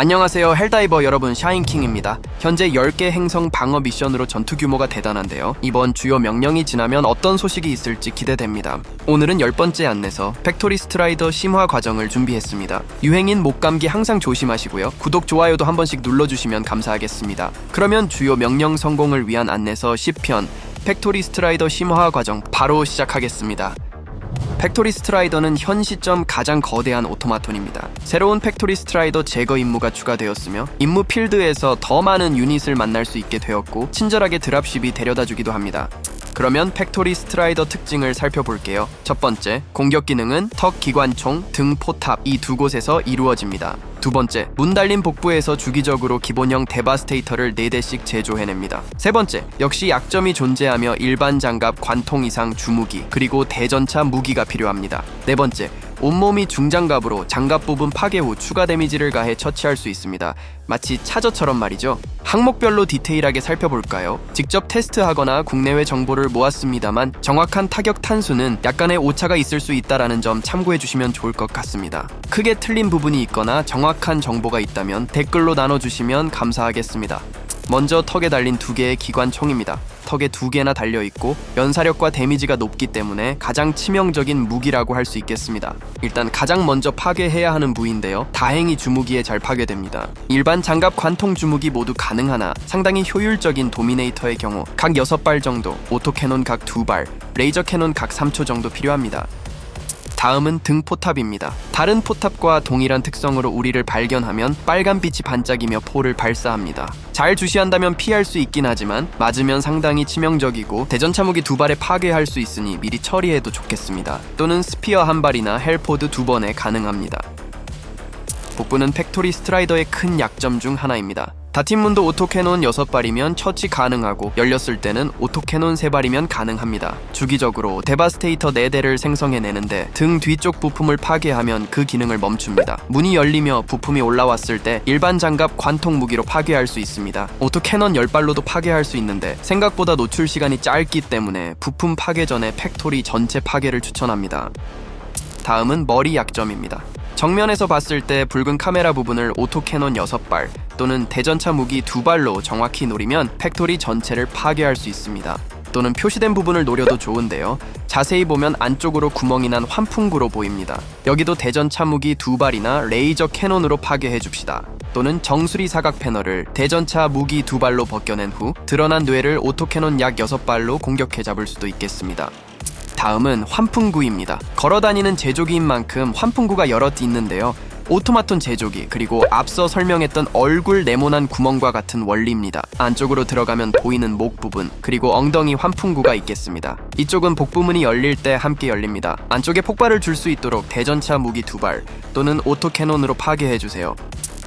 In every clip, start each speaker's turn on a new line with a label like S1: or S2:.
S1: 안녕하세요 헬다이버 여러분 샤인킹입니다. 현재 10개 행성 방어 미션으로 전투 규모가 대단한데요. 이번 주요 명령이 지나면 어떤 소식이 있을지 기대됩니다. 오늘은 10번째 안내서 팩토리 스트라이더 심화 과정을 준비했습니다. 유행인 목감기 항상 조심하시고요. 구독, 좋아요도 한 번씩 눌러주시면 감사하겠습니다. 그러면 주요 명령 성공을 위한 안내서 10편 팩토리 스트라이더 심화 과정 바로 시작하겠습니다. 팩토리 스트라이더는 현 시점 가장 거대한 오토마톤입니다. 새로운 팩토리 스트라이더 제거 임무가 추가되었으며 임무 필드에서 더 많은 유닛을 만날 수 있게 되었고 친절하게 드랍십이 데려다 주기도 합니다. 그러면 팩토리 스트라이더 특징을 살펴볼게요. 첫 번째, 공격 기능은 턱 기관총, 등 포탑 이 두 곳에서 이루어집니다. 두 번째, 문 달린 복부에서 주기적으로 기본형 데바스테이터를 4대씩 제조해냅니다. 세 번째, 역시 약점이 존재하며 일반 장갑, 관통 이상 주무기, 그리고 대전차 무기가 필요합니다. 네 번째, 온몸이 중장갑으로 장갑 부분 파괴 후 추가 데미지를 가해 처치할 수 있습니다. 마치 차저처럼 말이죠. 항목별로 디테일하게 살펴볼까요? 직접 테스트하거나 국내외 정보를 모았습니다만 정확한 타격 탄수는 약간의 오차가 있을 수 있다라는 점 참고해 주시면 좋을 것 같습니다. 크게 틀린 부분이 있거나 정확한 정보가 있다면 댓글로 나눠주시면 감사하겠습니다. 먼저 턱에 달린 두 개의 기관총입니다. 턱에 두 개나 달려 있고 연사력과 데미지가 높기 때문에 가장 치명적인 무기라고 할 수 있겠습니다. 일단 가장 먼저 파괴해야 하는 부위인데요. 다행히 주무기에 잘 파괴됩니다. 일반 장갑 관통 주무기 모두 가능하나 상당히 효율적인 도미네이터의 경우 각 6발 정도, 오토 캐논 각 2발, 레이저 캐논 각 3초 정도 필요합니다. 다음은 등 포탑입니다. 다른 포탑과 동일한 특성으로 우리를 발견하면 빨간 빛이 반짝이며 포를 발사합니다. 잘 주시한다면 피할 수 있긴 하지만 맞으면 상당히 치명적이고 대전 차 무기 두 발에 파괴할 수 있으니 미리 처리해도 좋겠습니다. 또는 스피어 한 발이나 헬포드 두 번에 가능합니다. 복부는 팩토리 스트라이더의 큰 약점 중 하나입니다. 다팀문도 오토캐논 6발이면 처치 가능하고 열렸을 때는 오토캐논 3발이면 가능합니다. 주기적으로 데바스테이터 4대를 생성해내는데 등 뒤쪽 부품을 파괴하면 그 기능을 멈춥니다. 문이 열리며 부품이 올라왔을 때 일반 장갑 관통 무기로 파괴할 수 있습니다. 오토캐논 10발로도 파괴할 수 있는데 생각보다 노출 시간이 짧기 때문에 부품 파괴 전에 팩토리 전체 파괴를 추천합니다. 다음은 머리 약점입니다. 정면에서 봤을 때 붉은 카메라 부분을 오토캐논 6발 또는 대전차 무기 2발로 정확히 노리면 팩토리 전체를 파괴할 수 있습니다. 또는 표시된 부분을 노려도 좋은데요. 자세히 보면 안쪽으로 구멍이 난 환풍구로 보입니다. 여기도 대전 차 무기 2발이나 레이저 캐논으로 파괴해 줍시다. 또는 정수리 사각 패널을 대전차 무기 2발로 벗겨낸 후 드러난 뇌를 오토캐논 약 6발로 공격해 잡을 수도 있겠습니다. 다음은 환풍구입니다. 걸어다니는 제조기인 만큼 환풍구가 여럿 있는데요. 오토마톤 제조기 그리고 앞서 설명했던 얼굴 네모난 구멍과 같은 원리입니다. 안쪽으로 들어가면 보이는 목 부분 그리고 엉덩이 환풍구가 있겠습니다. 이쪽은 복부문이 열릴 때 함께 열립니다. 안쪽에 폭발을 줄 수 있도록 대전차 무기 두 발 또는 오토캐논으로 파괴해 주세요.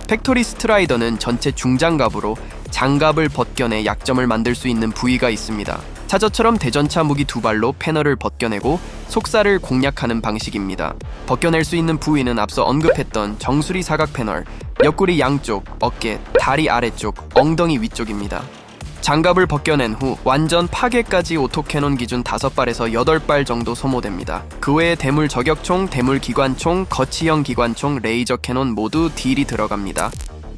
S1: 팩토리 스트라이더는 전체 중장갑으로 장갑을 벗겨내 약점을 만들 수 있는 부위가 있습니다. 차저처럼 대전차 무기 두 발로 패널을 벗겨내고 속살을 공략하는 방식입니다. 벗겨낼 수 있는 부위는 앞서 언급했던 정수리 사각 패널, 옆구리 양쪽, 어깨, 다리 아래쪽, 엉덩이 위쪽입니다. 장갑을 벗겨낸 후 완전 파괴까지 오토캐논 기준 5발에서 8발 정도 소모됩니다. 그 외에 대물 저격총, 대물 기관총, 거치형 기관총, 레이저 캐논 모두 딜이 들어갑니다.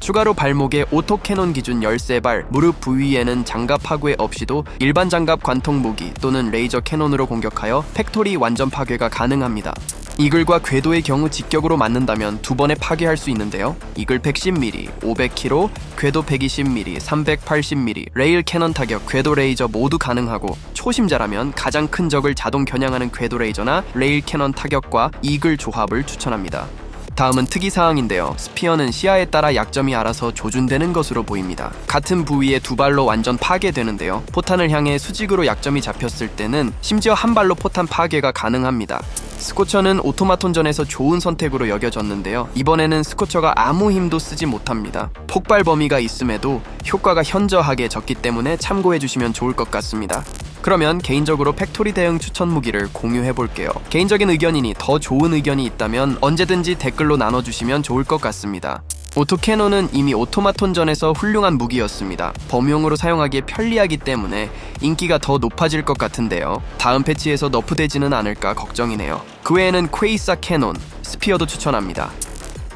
S1: 추가로 발목에 오토캐논 기준 13발, 무릎 부위에는 장갑 파괴 없이도 일반 장갑 관통 무기 또는 레이저 캐논으로 공격하여 팩토리 완전 파괴가 가능합니다. 이글과 궤도의 경우 직격으로 맞는다면 두 번에 파괴할 수 있는데요. 이글 110mm, 500kg, 궤도 120mm, 380mm, 레일 캐논 타격, 궤도 레이저 모두 가능하고 초심자라면 가장 큰 적을 자동 겨냥하는 궤도 레이저나 레일 캐논 타격과 이글 조합을 추천합니다. 다음은 특이 사항인데요. 스피어는 시야에 따라 약점이 알아서 조준되는 것으로 보입니다. 같은 부위에 두 발로 완전 파괴되는데요. 포탄을 향해 수직으로 약점이 잡혔을 때는 심지어 한 발로 포탄 파괴가 가능합니다. 스코처는 오토마톤전에서 좋은 선택으로 여겨졌는데요. 이번에는 스코처가 아무 힘도 쓰지 못합니다. 폭발 범위가 있음에도 효과가 현저하게 적기 때문에 참고해 주시면 좋을 것 같습니다. 그러면 개인적으로 팩토리 대응 추천 무기를 공유해 볼게요. 개인적인 의견이니 더 좋은 의견이 있다면 언제든지 댓글로 나눠주시면 좋을 것 같습니다. 오토캐논은 이미 오토마톤전에서 훌륭한 무기였습니다. 범용으로 사용하기에 편리하기 때문에 인기가 더 높아질 것 같은데요. 다음 패치에서 너프되지는 않을까 걱정이네요. 그 외에는 퀘이사 캐논, 스피어도 추천합니다.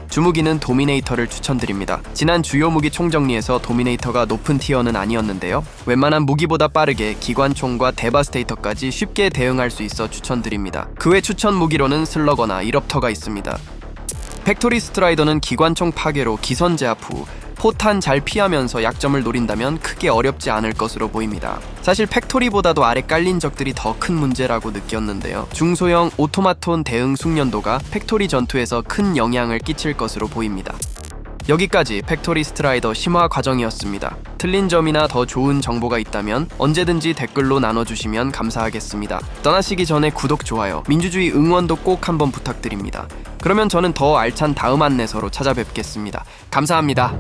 S1: 주무기는 도미네이터를 추천드립니다. 지난 주요 무기 총정리에서 도미네이터가 높은 티어는 아니었는데요. 웬만한 무기보다 빠르게 기관총과 데바스테이터까지 쉽게 대응할 수 있어 추천드립니다. 그 외 추천 무기로는 슬러거나 이럽터가 있습니다. 팩토리 스트라이더는 기관총 파괴로 기선 제압 후 포탄 잘 피하면서 약점을 노린다면 크게 어렵지 않을 것으로 보입니다. 사실 팩토리보다도 아래 깔린 적들이 더 큰 문제라고 느꼈는데요. 중소형 오토마톤 대응 숙련도가 팩토리 전투에서 큰 영향을 끼칠 것으로 보입니다. 여기까지 팩토리 스트라이더 심화 과정이었습니다. 틀린 점이나 더 좋은 정보가 있다면 언제든지 댓글로 나눠주시면 감사하겠습니다. 떠나시기 전에 구독, 좋아요, 민주주의 응원도 꼭 한번 부탁드립니다. 그러면 저는 더 알찬 다음 안내서로 찾아뵙겠습니다. 감사합니다.